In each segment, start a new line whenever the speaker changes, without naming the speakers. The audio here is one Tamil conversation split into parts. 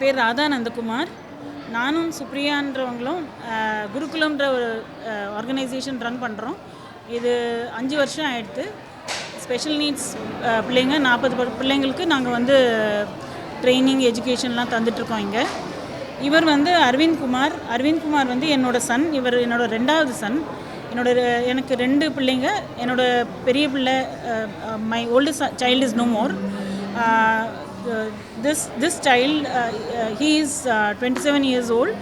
பேர் ராதா நந்தகுமார் நானும் சுப்ரியான்றவங்களும் குருகுலம்ன்ற ஒரு ஆர்கனைசேஷன் ரன் பண்ணுறோம் இது அஞ்சு வருஷம் ஆயிடுத்து. ஸ்பெஷல் நீட்ஸ் பிள்ளைங்க நாற்பது பிள்ளைங்களுக்கு நாங்கள் வந்து ட்ரைனிங் எஜுகேஷன்லாம் தந்துட்டுருக்கோம் இங்கே. இவர் வந்து அரவிந்த் குமார். அரவிந்த் குமார் வந்து என்னோட சன் இவர் என்னோட ரெண்டாவது சன் என்னோட எனக்கு ரெண்டு பிள்ளைங்க. என்னோட பெரிய பிள்ளை my old child is no more this this child he is twenty seven years old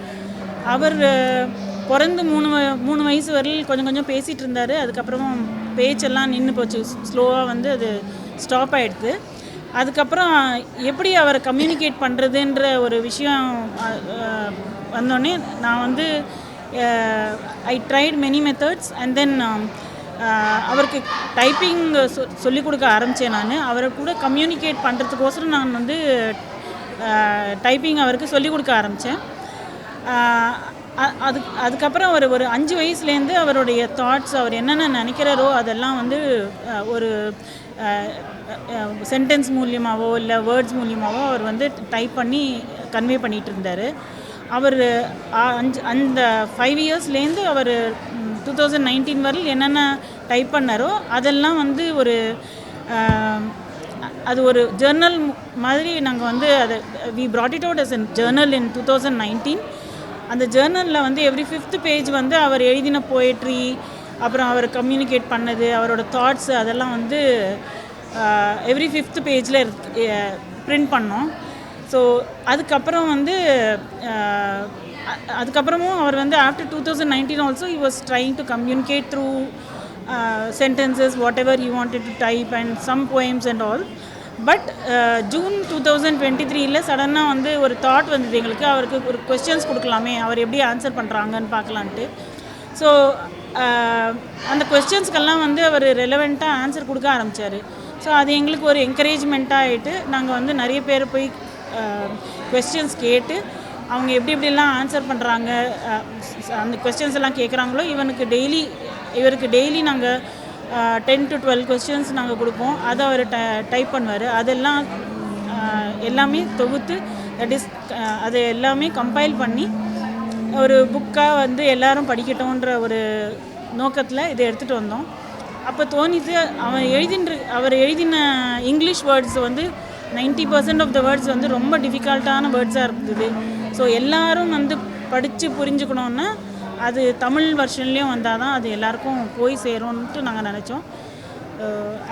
our uh, பிறந்து மூணு வ- மூணு வயசு வரையில் கொஞ்சம் கொஞ்சம் பேசிகிட்டு இருந்தார். அதுக்கப்புறம் பேச்செல்லாம் நின்று போச்சு. ஸ்லோவாக வந்து அது ஸ்டாப் ஆகிடுது அதுக்கப்புறம் எப்படி அவரை கம்யூனிகேட் பண்ணுறதுன்ற ஒரு விஷயம் வந்தோடனே நான் வந்து I tried many methods and then அவருக்கு டைப்பிங் சொல்லிக் கொடுக்க ஆரம்பித்தேன் நான். அவரை கூட கம்யூனிகேட் பண்ணுறதுக்கோசரம் நான் வந்து டைப்பிங் அவருக்கு சொல்லிக் கொடுக்க ஆரம்பித்தேன் அது அதுக்கப்புறம் ஒரு ஒரு அஞ்சு வயசுலேருந்து அவருடைய தாட்ஸ் அவர் என்னென்ன நினைக்கிறாரோ அதெல்லாம் வந்து ஒரு சென்டென்ஸ் மூலியமாகவோ இல்லை வேர்ட்ஸ் மூலியமாகவோ அவர் வந்து டைப் பண்ணி கன்வே பண்ணிகிட்டு இருந்தார். அவர் அஞ்சு அந்த ஃபைவ் இயர்ஸ்லேருந்து அவர் டூ தௌசண்ட் நைன்டீன் வரையில் என்னென்ன டைப் பண்ணாரோ அதெல்லாம் வந்து ஒரு அது ஒரு ஜேர்னல் மாதிரி நாங்கள் வந்து அதை we brought it out as an journal in two thousand nineteen அந்த ஜேர்னலில் வந்து எவ்ரி ஃபிஃப்த் பேஜ் வந்து அவர் எழுதின போயட்ரி அப்புறம் அவர் கம்யூனிகேட் பண்ணது அவரோட தாட்ஸ் அதெல்லாம் வந்து எவ்ரி ஃபிஃப்த் பேஜில் பிரிண்ட் பண்ணோம். ஸோ அதுக்கப்புறம் வந்து அதுக்கப்புறமும் அவர் வந்து after two thousand nineteen also he was trying to communicate through sentences whatever you wanted to type and some poems and all but June two thousand twenty த்ரீல சடனாக வந்து ஒரு தாட் வந்தது எங்களுக்கு. அவருக்கு ஒரு கொஸ்டின்ஸ் கொடுக்கலாமே அவர் எப்படி ஆன்சர் பண்ணுறாங்கன்னு பார்க்கலான்ட்டு. ஸோ uh, அந்த கொஸ்டின்ஸ்க்கெல்லாம் வந்து அவர் ரெலவெண்ட்டாக ஆன்சர் கொடுக்க ஆரம்பித்தார் ஸோ அது எங்களுக்கு ஒரு என்கரேஜ்மெண்ட்டாக ஆகிட்டு நாங்கள் வந்து நிறைய பேர் போய் uh, கொஸ்டின்ஸ் கேட்டு அவங்க எப்படி எப்படிலாம் ஆன்சர் பண்ணுறாங்க அந்த கொஸ்டின்ஸ் எல்லாம் கேட்குறாங்களோ இவனுக்கு டெய்லி இவருக்கு டெய்லி நாங்கள் டென் டு டுவெல் கொஸ்டின்ஸ் நாங்கள் கொடுப்போம். அதை அவர் ட டைப் பண்ணுவார். அதெல்லாம் எல்லாமே தொகுத்து தட் இஸ் அதை எல்லாமே கம்பைல் பண்ணி ஒரு புக்காக வந்து எல்லாரும் படிக்கட்டும்ன்ற ஒரு நோக்கத்தில் இதை எடுத்துகிட்டு வந்தோம். அப்போ தோணித்து அவன் எழுதின்ற அவர் எழுதின இங்கிலீஷ் வேர்ட்ஸ் வந்து 90% பர்சன்ட் ஆஃப் த வேர்ட்ஸ் வந்து ரொம்ப டிஃபிகல்ட்டான வேர்ட்ஸாக இருந்தது. ஸோ எல்லாரும் வந்து படித்து புரிஞ்சுக்கணுன்னா அது தமிழ் வெர்ஷன்லேயும் வந்தால் தான் அது எல்லாருக்கும் போய் சேரும்ன்ட்டு நாங்கள் நினச்சோம்.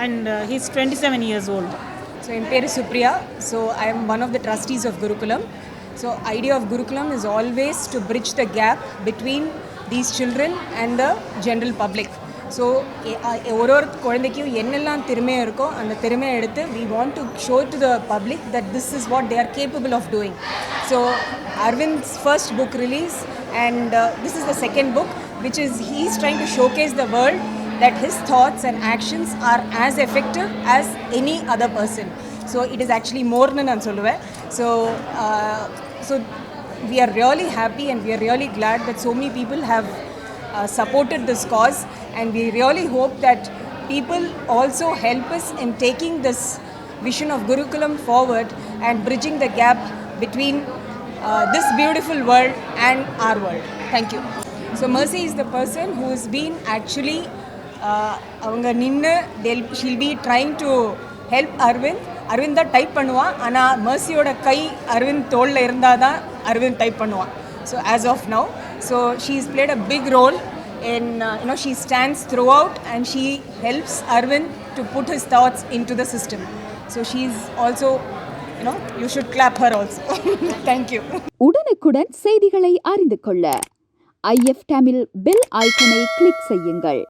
And uh, he's twenty uh, seven years old
so என் பேர் Supriya. So I am one of the trustees of Gurukulam so idea of Gurukulam is always to bridge the gap between these children and the general public so ஒரு ஒரு குழந்தைக்கும் என்னெல்லாம் திறமையாக இருக்கோ அந்த திறமையை எடுத்து we want to show to the public that this is what they are capable of doing so Aravind's first book release and this is the second book which is he's trying to showcase the world that his thoughts and actions are as effective as any other person so it is actually more than நான் சொல்லுவேன் so uh, so we are really happy and we are really glad that so many people have uh, supported this cause and we really hope that people also help us in taking this vision of Gurukulam forward and bridging the gap between uh, this beautiful world and our world. Thank you. So Mercy is the person who has been actually uh, அவங்க நின்று tell she'll be trying to help Aravind Aravind தான் டைப் பண்ணுவான் ஆனால் மர்சியோட கை அரவிந்த் தோளில் இருந்தால் தான் அரவிந்த் டைப் பண்ணுவான் so as of now So she's played a big role in uh, you know she stands throughout and she helps Arvind to put his thoughts into the system. So she's also you know you should clap her also. Thank you.
உடனுக்குடன் செய்திகளை அறிந்து கொள்ள ஐஎஃப் டேமில் பெல் ஐக்கனை கிளிக் செய்யுங்கள்